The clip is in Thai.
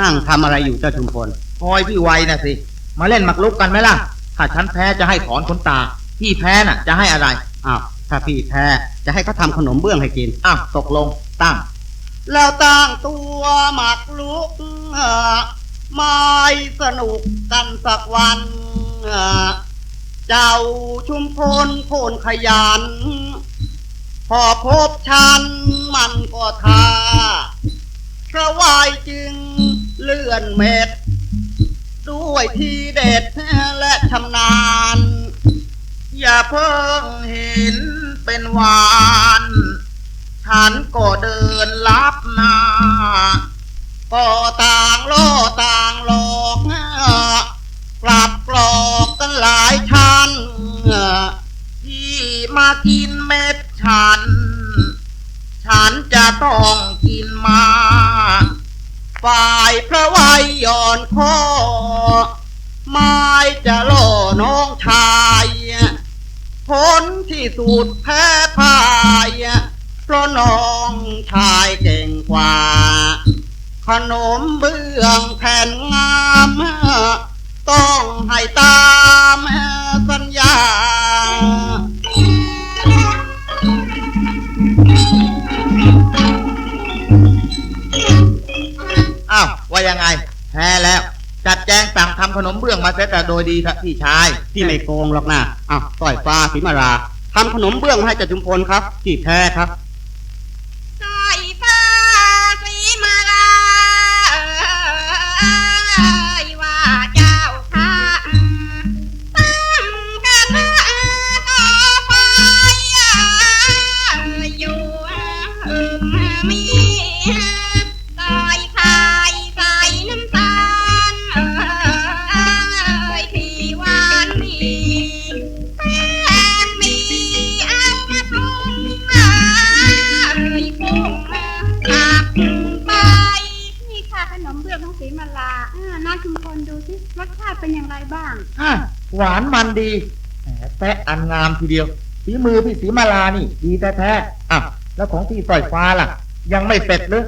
นั่งทำอะไรอยู่เจ้าชุมพลพลอยพี่ไวน่ะสิ มาเล่นหมักลุกกันไหมล่ะ ถ้าฉันแพ้จะให้ถอนขนตา พี่แพ้น่ะ จะให้อะไร อ้าว ถ้าพี่แพ้จะให้เขาทำขนมเบื้องให้กิน อ้าว ตกลง ตั้ง แล้วตั้งตัวหมักลุกไม่สนุกกันสักวัน เจ้าชุมพลโคนขยัน พอพบฉันมันก็ทาพระวายจึงือนเม็ดด้วยทีเด็ดและชำนาญ อย่าเพิ่งเห็นเป็นหวาน ฉันก็เดินลับหน้าก็ต่างล่อต่างหลอกกลับกลอกกันหลายชั้นที่มากินเม็ดฉัน ฉันจะต้องกินมา ฝ่ายพระวัยย่อนคอไม้จะล่อน้องชายผลที่สุดแพ้พ่ายเพราะน้องชายเก่งกว่า ขนมเบื้องแผ่นงาม ต้องให้ตา ยังไง แพ้แล้ว จัดแจงสั่งทำขนมเบื้องมาเสร็จแต่โดยดีครับพี่ชาย ที่ไม่โกงหรอกนะอ้าวต่อยฟ้าสีมาราทำขนมเบื้องให้จ้าจุมพลครับที่แพ้ครับสายฟ้าสีมาลาว่าเจ้าค่ะตั้งกระต่อไฟอยู่มีะลาอ่าน้าชุมพลดูสิรสชาติเป็นอย่างไรบ้างฮะหวานมันดีแหมแปะอันงามทีเดียวฝีมือพี่สีมาลานี่ ดีแท้ๆอะแล้วของพี่สอยฟ้าล่ะ ยังไม่เสร็จหรือ